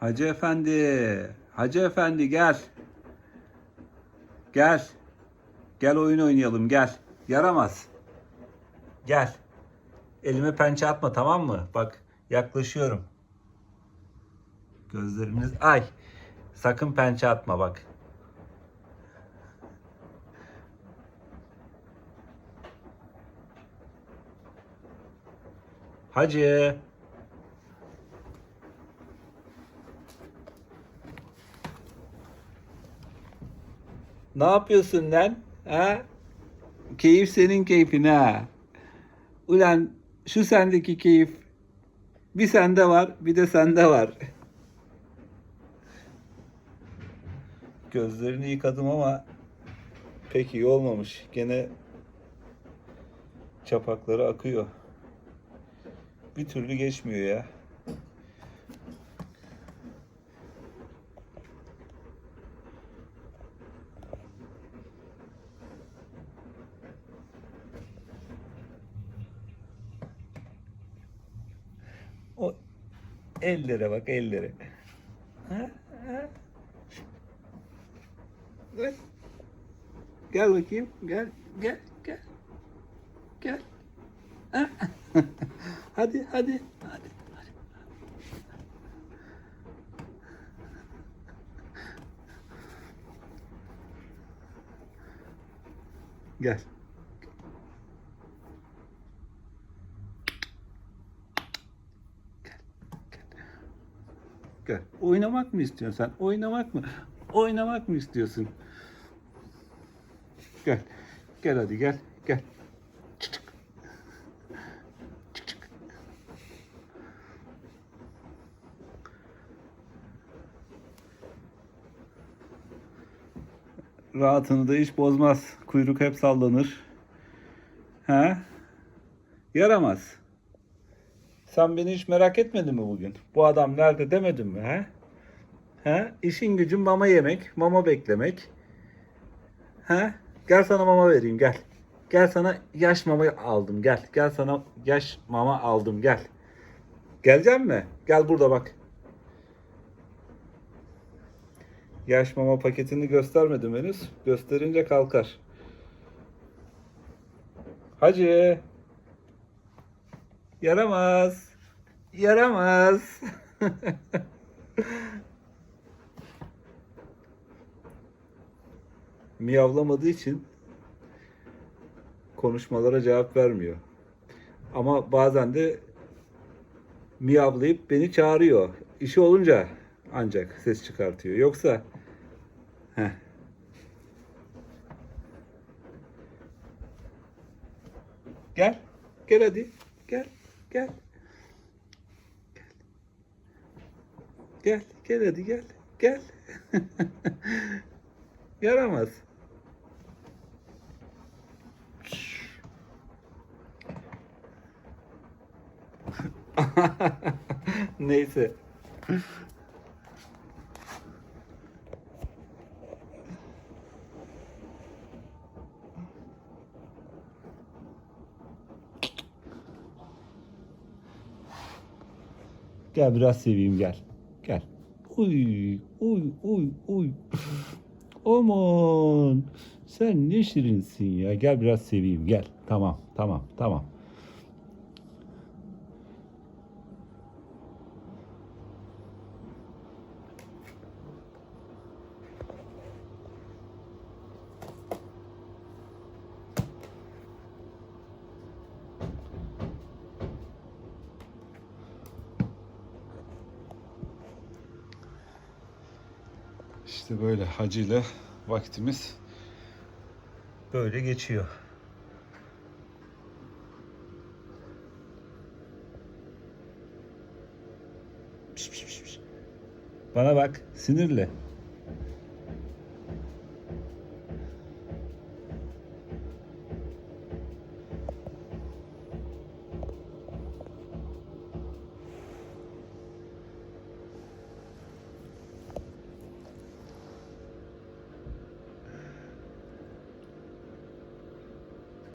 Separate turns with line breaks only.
Hacı efendi. Hacı efendi gel. Gel. Gel oyun oynayalım gel. Yaramaz. Gel. Elime pençe atma tamam mı? Bak yaklaşıyorum. Gözleriniz ay. Sakın pençe atma bak. Hacı. Ne yapıyorsun lan? Ha? Keyif senin keyfin ha. Ulan şu sendeki keyif bir sende var bir de sende var. Gözlerini yıkadım ama pek iyi olmamış. Gene çapakları akıyor. Bir türlü geçmiyor ya. O ellere bak ellere. Ha? Ha? Gel. Gel bakayım. Gel. Gel. Gel. Gel. Ha? hadi hadi. Hadi. hadi. Gel. Gel. Oynamak mı istiyorsun sen? Oynamak mı? Oynamak mı istiyorsun? Gel. Gel hadi gel. Gel. Çık çık. Çık çık. Rahatını da hiç bozmaz. Kuyruk hep sallanır. Ha? Yaramaz. Sen beni hiç merak etmedin mi bugün? Bu adam nerede demedin mi? He? He? İşin gücün mama yemek, mama beklemek. He? Gel sana mama vereyim gel. Gel sana yaş mama aldım gel. Gel sana yaş mama aldım gel. Gelecek mi? Gel burada bak. Yaş mama paketini göstermedim henüz. Gösterince kalkar. Hacı. Yaramaz. Yaramaz. Miyavlamadığı için konuşmalara cevap vermiyor. Ama bazen de miyavlayıp beni çağırıyor. İşi olunca ancak ses çıkartıyor. Yoksa heh. Gel. Gel hadi. Gel. Gel. Gel. Gel hadi gel. Gel. Yaramaz. Neyse. Gel biraz seveyim gel. Gel. Uy, uy, uy, uy. Aman. Sen ne şirinsin ya. Gel biraz seveyim gel. Tamam, tamam, tamam. İşte böyle hacıyla vaktimiz böyle geçiyor. Bana bak sinirli.